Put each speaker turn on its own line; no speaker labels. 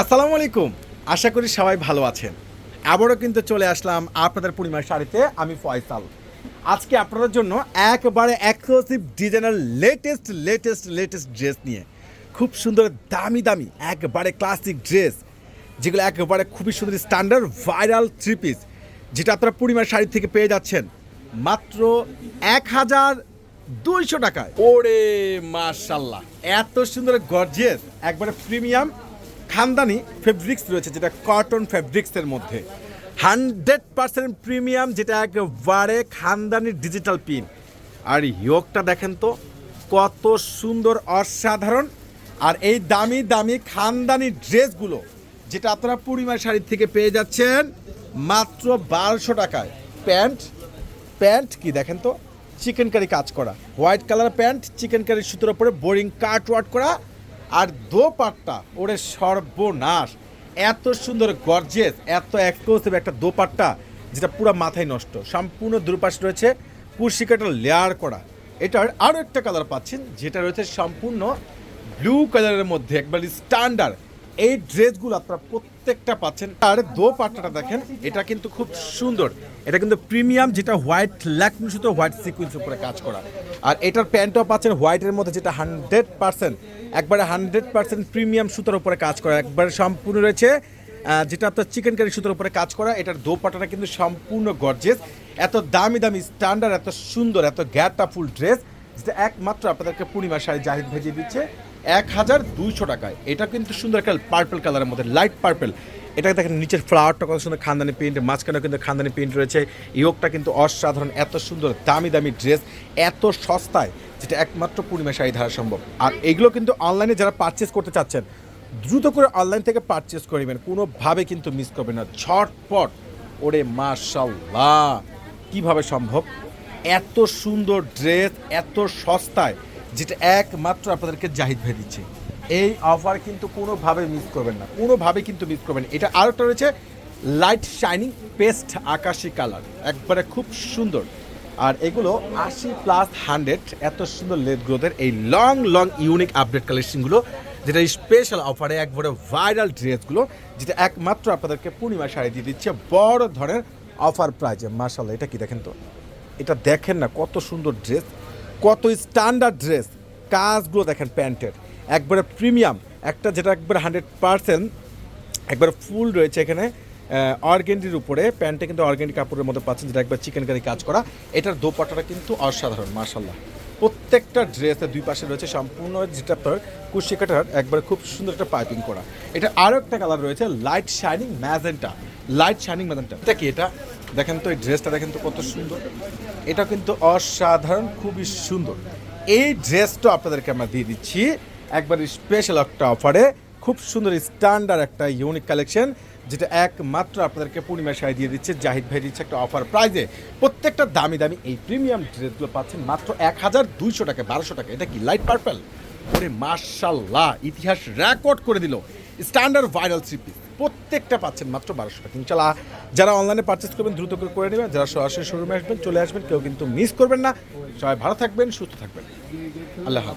আসসালামু আলাইকুম। আশা করি সবাই ভালো আছেন। আবারও কিন্তু চলে আসলাম আপনাদের পূর্ণিমার শাড়িতে, আমি ফয়সাল। আজকে আপনাদের জন্য একবারে exclusive designer latest latest latest dress নিয়ে খুব সুন্দর দামি দামি, একবারে ক্লাসিক ড্রেস যেগুলো একেবারে খুবই সুন্দর স্ট্যান্ডার্ড ভাইরাল থ্রি পিস যেটা আপনারা পূর্ণিমার শাড়ি থেকে পেয়ে যাচ্ছেন মাত্র এক হাজার দুইশো টাকায়। ওরে মাশাল্লাহ, এত সুন্দর গর্জিয়াস একবারে প্রিমিয়াম খানদানি ফেব্রিক্স রয়েছে, যেটা কটন ফেব্রিক্সের মধ্যে। হান্ড্রেড পার্সেন্ট প্রিমিয়াম যেটা একেবারে খানদানি ডিজিটাল পিন আর ইয়োগটা দেখেন তো, কত সুন্দর, অসাধারণ। আর এই দামি দামি খানদানি ড্রেসগুলো যেটা আপনারা পূর্ণিমার শাড়ি থেকে পেয়ে যাচ্ছেন মাত্র বারোশো টাকায়। প্যান্ট প্যান্ট কি দেখেন তো? চিকেন কারি কাজ করা। White colour pant chikankari সুতোর উপরে বোরিং কাট ওয়াট করা। আর দো দোপাট্টা, ওরে সর্বনাশ। এত সুন্দর গর্জেস এত এক্সক্লুসিভ একটা দোপাট্টা, যেটা পুরো মাথায় নষ্ট। সম্পূর্ণ দুপাশ রয়েছে কুর্শিকাটা লেয়ার করা। এটার আরও একটা কালার পাচ্ছেন, যেটা রয়েছে সম্পূর্ণ ব্লু কালারের মধ্যে, একবার স্ট্যান্ডার্ড এই ড্রেসগুলো আপনারা প্রত্যেকটা পাচ্ছেন। আর দো পাট্টাটা দেখেন, এটা কিন্তু খুব সুন্দর। এটা কিন্তু প্রিমিয়াম, যেটা হোয়াইট ল্যাকমি সুতো হোয়াইট সিকুয়েন্স উপরে কাজ করা। আর এটার প্যান্টও পাচ্ছেন হোয়াইটের মধ্যে, যেটা হান্ড্রেড পার্সেন্ট, একবারে হান্ড্রেড পার্সেন্ট প্রিমিয়াম সুতোর উপরে কাজ করা। একবারে সম্পূর্ণ রয়েছে যেটা আপনার চিকেন কারি সুতোর উপরে কাজ করা। এটার দোপাটাটা কিন্তু সম্পূর্ণ গর্জেস এত দামি দামি স্ট্যান্ডার্ড এত সুন্দর, এত গ্যাটা ফুল ড্রেস যেটা একমাত্র আপনাদেরকে পূর্ণিমা শাড়ি জাহিদ ভেজিয়ে দিচ্ছে। এক হাজার দুইশো টাকায়। এটা কিন্তু সুন্দর একটা পার্পল কালারের মধ্যে লাইট পার্পল এটা দেখেন, নিচের ফ্লাওয়ারটা কত সুন্দর খানদানি প্রিন্ট মাঝখানেও কিন্তু খানদানি প্রিন্ট রয়েছে। ইয়োগটা কিন্তু অসাধারণ, এত সুন্দর, দামি দামি ড্রেস এত সস্তায়, যেটা একমাত্র পূর্ণিমা শাড়ি ধারা সম্ভব। আর এগুলো কিন্তু অনলাইনে যারা পারচেস করতে চাচ্ছেন, দ্রুত করে অনলাইন থেকে পারচেস করিবেন কোনোভাবে কিন্তু মিস করবেন না। ঝটপট। ওরে মাশাল্লাহ কীভাবে সম্ভব? এত সুন্দর ড্রেস এত সস্তায়। যেটা একমাত্র আপনাদেরকে জাহিদ ভাই দিচ্ছে। এই অফার কিন্তু কোনোভাবে মিস করবেন না, কোনোভাবে কিন্তু মিস করবেন। এটা আরেকটা রয়েছে লাইট শাইনিং পেস্ট আকাশি কালার একবারে খুব সুন্দর। আর এগুলো আশি প্লাস হান্ড্রেড এত সুন্দর লেট গ্রোথের এই লং লং ইউনিক আপডেট কালেকশনগুলো যেটা স্পেশাল অফারে একবারে ভাইরাল ড্রেসগুলো যেটা একমাত্র আপনাদেরকে পূর্ণিমা শাড়ি দিয়ে দিচ্ছে বড় ধরনের অফার প্রাইজে মার্শাল্লাহ এটা কি দেখেন তো? এটা দেখেন না, কত সুন্দর ড্রেস কত স্ট্যান্ডার্ড ড্রেস কাজগুলো দেখেন প্যান্টের। একবারে প্রিমিয়াম একটা যেটা একবারে হান্ড্রেড পার্সেন্ট একবার ফুল রয়েছে এখানে অর্গেন্ডির উপরে। প্যান্টে কিন্তু অর্গেন্ডি কাপড়ের মধ্যে পাচ্ছেন যেটা একবার চিকেন কারি কাজ করা। এটার দোপাট্টাটা কিন্তু অসাধারণ মার্শাল্লাহ প্রত্যেকটা ড্রেসের দুই পাশে রয়েছে সম্পূর্ণ যেটা আপনার কুশি কাটার, একবার খুব সুন্দর একটা পাইপিং করা। এটা আরও একটা কালার রয়েছে light shining magenta light shining magenta এটা কি এটা? দেখেন তো, এই ড্রেসটা দেখেন তো কত সুন্দর। এটা কিন্তু অসাধারণ, খুবই সুন্দর। এই ড্রেসটা আপনাদেরকে আমরা দিয়ে দিচ্ছি একবার স্পেশাল একটা অফারে খুব সুন্দর স্ট্যান্ডার্ড একটা ইউনিক কালেকশন যেটা একমাত্র আপনাদেরকে পূর্ণিমা শাড়ি দিয়ে দিচ্ছে। জাহিদ ভাই দিচ্ছে একটা অফার প্রাইজে প্রত্যেকটা দামি দামি এই প্রিমিয়াম ড্রেসগুলো পাচ্ছেন মাত্র এক হাজার দুইশো টাকা, বারোশো টাকা। এটা কি লাইট পার্পল ওরে মার্শাল্লাহ ইতিহাস রেকর্ড করে দিল। স্ট্যান্ডার্ড ভাইরাল থ্রি প্রত্যেকটা পাচ্ছেন মাত্র বারোশো টাকা। ইনশাল্লাহ যারা অনলাইনে পারচেস করবেন, দ্রুত করে করে নেবেন। যারা সরাসরি শোরুমে আসবেন, চলে আসবেন, কেউ কিন্তু মিস করবেন না। সবাই ভালো থাকবেন, সুস্থ থাকবেন। আল্লাহ হাফিজ।